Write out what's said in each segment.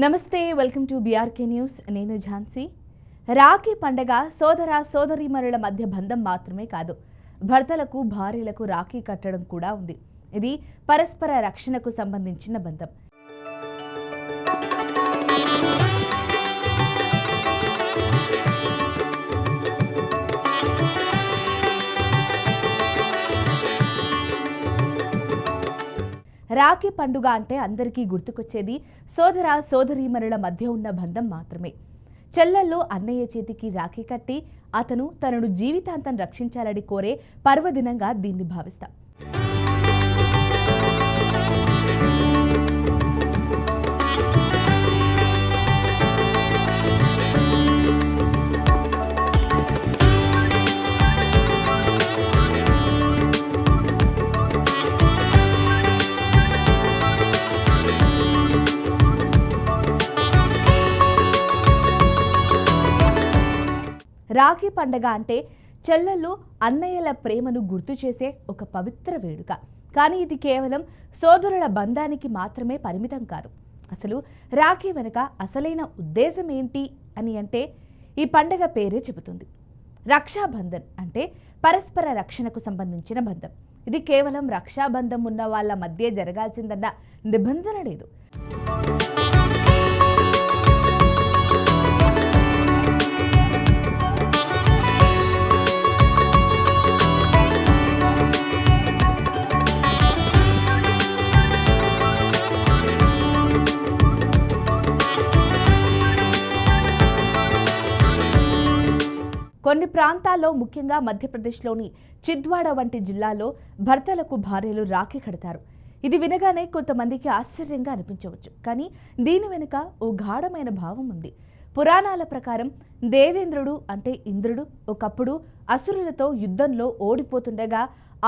నమస్తే welcome to BRK news నేను ఝాన్సీ. రాఖీ పండగ సోదర సోదరీమణుల మధ్య బంధం మాత్రమే కాదు భర్తలకు భార్యలకు రాఖీ కట్టడం కూడా ఉంది. ఇది పరస్పర రక్షణకు సంబంధించిన బంధం. రాఖీ పండుగ అంటే అందరికీ గుర్తుకొచ్చేది. సోదర సోదరీమణుల మధ్య ఉన్న బంధం మాత్రమే. చెల్లెల్లో అన్నయ్య చేతికి రాఖీ కట్టి అతను తనను జీవితాంతం రక్షించాలని కోరే పర్వదినంగా దీన్ని భావిస్తాం. రాఖీ పండగ అంటే చెల్లెళ్ళు అన్నయ్యల ప్రేమను గుర్తు చేసే ఒక పవిత్ర వేడుక. కానీ ఇది కేవలం సోదరుల బంధానికి మాత్రమే పరిమితం కాదు. అసలు రాఖీ వెనుక అసలైన ఉద్దేశం ఏంటి అని అంటే ఈ పండగ పేరే చెబుతుంది. రక్షాబంధన్ అంటే పరస్పర రక్షణకు సంబంధించిన బంధం. ఇది కేవలం రక్షాబంధం ఉన్న వాళ్ళ మధ్య జరగాల్సిందన్న నిబంధన లేదు. కొన్ని ప్రాంతాల్లో ముఖ్యంగా మధ్యప్రదేశ్లోని చిద్వాడ వంటి జిల్లాలో భర్తలకు భార్యలు రాఖీ కడతారు. ఇది వినగానే కొంతమందికి ఆశ్చర్యంగా అనిపించవచ్చు. కానీ దీని వెనుక ఓ గాఢమైన భావం ఉంది. పురాణాల ప్రకారం దేవేంద్రుడు అంటే ఇంద్రుడు ఒకప్పుడు అసురులతో యుద్ధంలో ఓడిపోతుండగా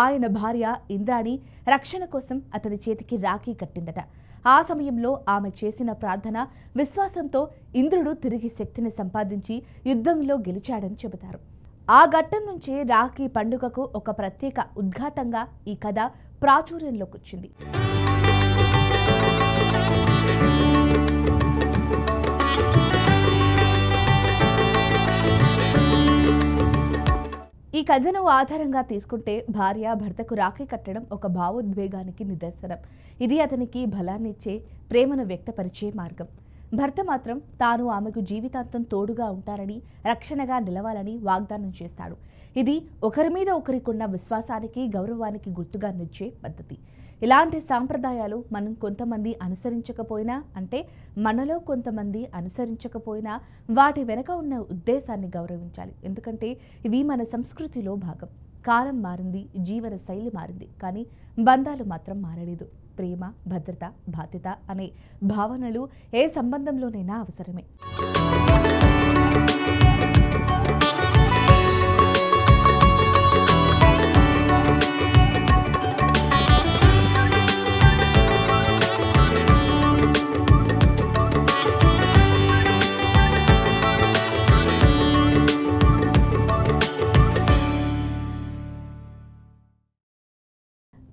ఆయన భార్య ఇంద్రాణి రక్షణ కోసం అతని చేతికి రాఖీ కట్టిందట. ఆ సమయంలో ఆమె చేసిన ప్రార్థన విశ్వాసంతో ఇంద్రుడు తిరిగి శక్తిని సంపాదించి యుద్ధంలో గెలిచాడని చెబుతారు. ఆ ఘట్టం నుంచే రాఖీ పండుగకు ఒక ప్రత్యేక ఉద్ఘాతంగా ఈ కథ ప్రాచుర్యంలోకి వచ్చింది. కథను ఆధారంగా తీసుకుంటే భార్య భర్తకు రాఖీ కట్టడం ఒక భావోద్వేగానికి నిదర్శనం. ఇది అతనికి బలాన్నిచ్చే ప్రేమను వ్యక్తపరిచే మార్గం. భర్త మాత్రం తాను ఆమెకు జీవితాంతం తోడుగా ఉంటారని రక్షణగా నిలవాలని వాగ్దానం చేస్తాడు. ఇది ఒకరి మీద ఒకరికున్న విశ్వాసానికి గౌరవానికి గుర్తుగా నిచ్చే పద్ధతి. ఇలాంటి సాంప్రదాయాలు మనం కొంతమంది అనుసరించకపోయినా అంటే మనలో కొంతమంది అనుసరించకపోయినా వాటి వెనక ఉన్న ఉద్దేశాన్ని గౌరవించాలి. ఎందుకంటే ఇది మన సంస్కృతిలో భాగం. కాలం మారింది జీవన శైలి మారింది కానీ బంధాలు మాత్రం మారలేదు. ప్రేమ భద్రత బాధ్యత అనే భావనలు ఏ సంబంధంలోనైనా అవసరమే.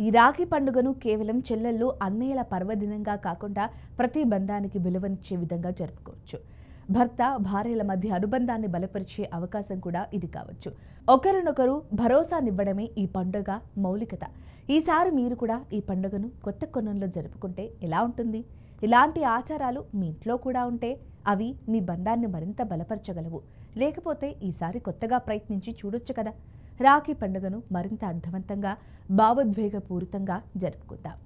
ఈ రాఖీ పండుగను కేవలం చెల్లెళ్ళు అన్నయ్యల పర్వదినంగా కాకుండా ప్రతి బంధానికి విలువనిచ్చే విధంగా జరుపుకోవచ్చు. భర్త భార్యల మధ్య అనుబంధాన్ని బలపరిచే అవకాశం కూడా ఇది కావచ్చు. ఒకరినొకరు భరోసానివ్వడమే ఈ పండుగ మౌలికత. ఈసారి మీరు కూడా ఈ పండుగను కొత్త కొనంలో జరుపుకుంటే ఎలా ఉంటుంది? ఇలాంటి ఆచారాలు మీ ఇంట్లో కూడా ఉంటే అవి మీ బంధాన్ని మరింత బలపరచగలవు. లేకపోతే ఈసారి కొత్తగా ప్రయత్నించి చూడొచ్చు కదా. రాఖీ పండుగను మరింత అర్థవంతంగా భావోద్వేగపూరితంగా జరుపుకుందాం.